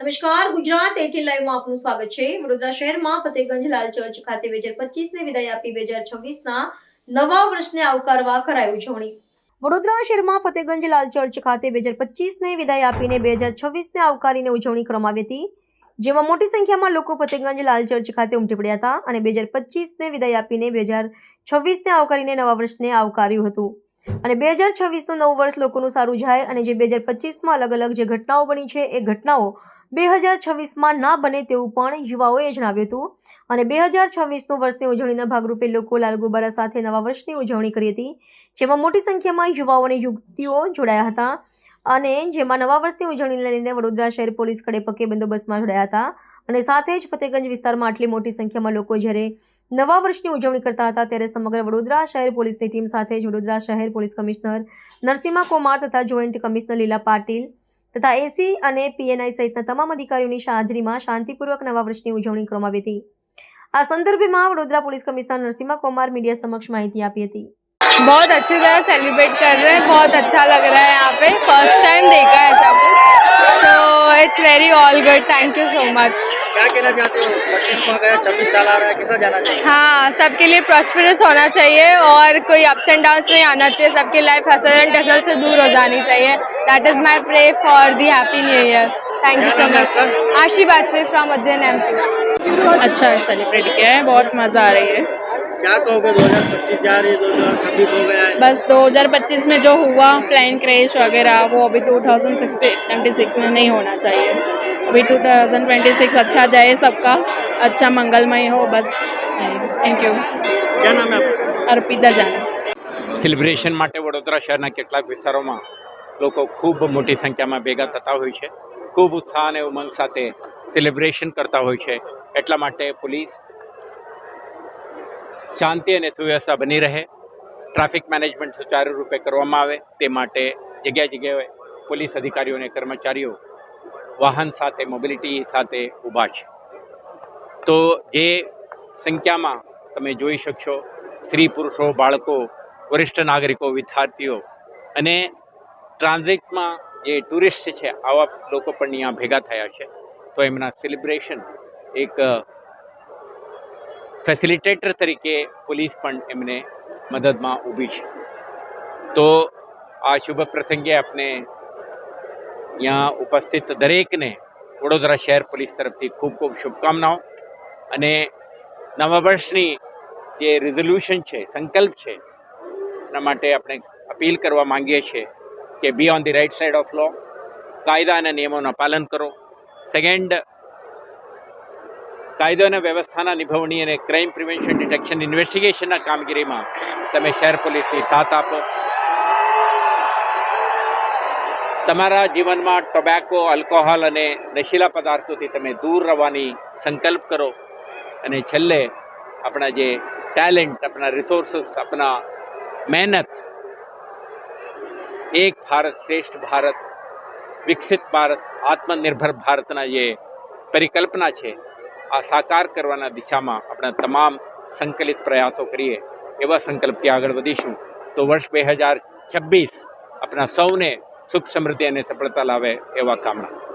નમસ્કાર, ગુજરાત એટીન લાઈવમાં આપનું સ્વાગત છે. વડોદરા શહેરમાં ફતેગંજ લાલ ચર્ચ ખાતે બે હજાર પચીસને વિદાય આપી બે હજાર છવ્વીસના નવા વર્ષને આવકારવા કરાઈ ઉજવણી. વડોદરા શહેરમાં ફતેગંજ લાલ ચર્ચ ખાતે બે હજાર પચીસને વિદાય આપીને બે હજાર છવ્વીસને આવકારીને ઉજવણી કરવામાં આવી હતી, જેમાં મોટી સંખ્યામાં લોકો ફતેગંજ લાલ ચર્ચ ખાતે ઉમટી પડ્યા હતા અને બે હજાર પચીસને વિદાય આપીને બે હજાર છવ્વીસને આવકારીને નવા વર્ષને આવકાર્યું હતું. અને બે હજાર છવ્વીસનું નવું વર્ષ લોકોનું સારું જાય અને જે બે હજાર પચીસમાં અલગ અલગ જે ઘટનાઓ બની છે, એ ઘટનાઓ બે હજાર છવ્વીસમાં ના બને તેવું પણ યુવાઓએ જણાવ્યું હતું. અને બે હજાર છવ્વીસનું વર્ષની ઉજવણીના ભાગરૂપે લોકો લાલ સાથે નવા વર્ષની ઉજવણી કરી હતી, જેમાં મોટી સંખ્યામાં યુવાઓ અને યુવતીઓ જોડાયા હતા. અને જેમાં નવા વર્ષની ઉજવણીને લઈને વડોદરા શહેર પોલીસ કડે પકે બંદોબસ્તમાં જોડાયા હતા. અને સાથે જ ફતેગંજ વિસ્તારમાં આટલી મોટી સંખ્યામાં લોકો જ્યારે નવા વર્ષની ઉજવણી કરતા હતા ત્યારે સમગ્ર વડોદરા શહેર પોલીસની ટીમ સાથે જ વડોદરા શહેર પોલીસ કમિશનર નરસિંહા કુમાર તથા જોઈન્ટ કમિશનર લીલા પાટીલ તથા એસી અને પીએનઆઈ સહિતના તમામ અધિકારીઓની હાજરીમાં શાંતિપૂર્વક નવા વર્ષની ઉજવણી કરવામાં આવી હતી. આ સંદર્ભમાં Vadodara police commissioner Narasimha Kumar media સમક્ષ માહિતી આપી હતી. बहुत अच्छी तरह सेलिब्रेट कर रहे हैं। बहुत अच्छा लग रहा है यहाँ पे। फ़र्स्ट टाइम देखा है सब कुछ। So it's very all good thank you so much क्या कहना चाहते हो? पच्चीस में गया छब्बीस साल आ रहा है कैसा जाना चाहिए? हाँ सबके लिए प्रॉस्परस होना चाहिए और कोई अप्स एंड डाउन्स नहीं आना चाहिए। सबकी लाइफ हसल एंड टसल से दूर हो जानी चाहिए। That is my pray for the happy new year thank you so much Aashi Vajpayee from Ujjain M अच्छा सेलिब्रेट किया है। बहुत मज़ा आ रही है। क्या कहोगे दो हजार पच्चीस जा रही है दो हजार छब्बीस हो गया है बस 2025 में जो हुआ प्लेन क्रैश वगैरह वो अभी 2026 में नहीं होना चाहिए अभी 2026 अच्छा जाए सबका अच्छा मंगलमय हो बस थैंक यू क्या नाम है आपका अर्पिता जाना સેલિબ્રેશન માટે વડોદરા શહેરના કેટલાક વિસ્તારોમાં લોકો ખૂબ મોટી સંખ્યામાં ભેગા થતા હોય છે ખૂબ ઉત્સાહ અને ઉમંગ સાથે સેલિબ્રેશન કરતા હોય છે એટલા માટે પોલીસ શાંતિ અને સુવ્યવસ્થા બની રહે. ટ્રાફિક મેનેજમેન્ટ સુચારુ રૂપે કરવામાં આવે. તે માટે જગ્યાએ જગ્યાએ પોલીસ અધિકારીઓ અને કર્મચારીઓ વાહન સાથે મોબિલિટી સાથે ઊભા છે. તો જે સંખ્યામાં તમે જોઈ શકશો, સ્ત્રી, પુરુષો, બાળકો, વરિષ્ઠ નાગરિકો, વિદ્યાર્થીઓ અને ટ્રાન્ઝિટમાં જે ટુરિસ્ટ છે, આવા લોકો પણ અહીંયા ભેગા થયા છે. તો એમના સેલિબ્રેશન એક ફેસિલિટેટર તરીકે પોલીસ પણ એમને મદદમાં ઊભી છે. તો આ શુભ પ્રસંગે આપણે અહીંયા ઉપસ્થિત દરેકને વડોદરા શહેર પોલીસ તરફથી ખૂબ ખૂબ શુભકામનાઓ અને નવા વર્ષની જે રિઝોલ્યુશન છે, સંકલ્પ છે, એના માટે આપણે અપીલ કરવા માંગીએ છીએ કે be on the right side of law કાયદા અને નિયમોનું પાલન કરો. સેકન્ડ કાયદો અને વ્યવસ્થાના નિભવણી અને ક્રાઇમ પ્રિવેન્શન ડિટેક્શન ઇન્વેસ્ટિગેશનના કામગીરીમાં તમે શહેર પોલીસની સાથ આપો. તમારા જીવનમાં ટોબેકો આલ્કોહોલ અને નશીલા પદાર્થોથી તમે દૂર રહેવાની સંકલ્પ કરો અને છેલ્લે આપણા જે ટેલેન્ટ આપણા રિસોર્સિસ આપણા મહેનત, એક ભારત શ્રેષ્ઠ ભારત, વિકસિત ભારત, આત્મનિર્ભર ભારતના જે પરિકલ્પના છે આ સાકાર કરવાના દિશામાં આપણા તમામ સંકલિત પ્રયાસો કરીએ, એવા સંકલ્પથી આગળ વધીશું. તો વર્ષ બે હજાર છવ્વીસ આપણા સૌને સુખ સમૃદ્ધિ અને સફળતા લાવે એવા કામના.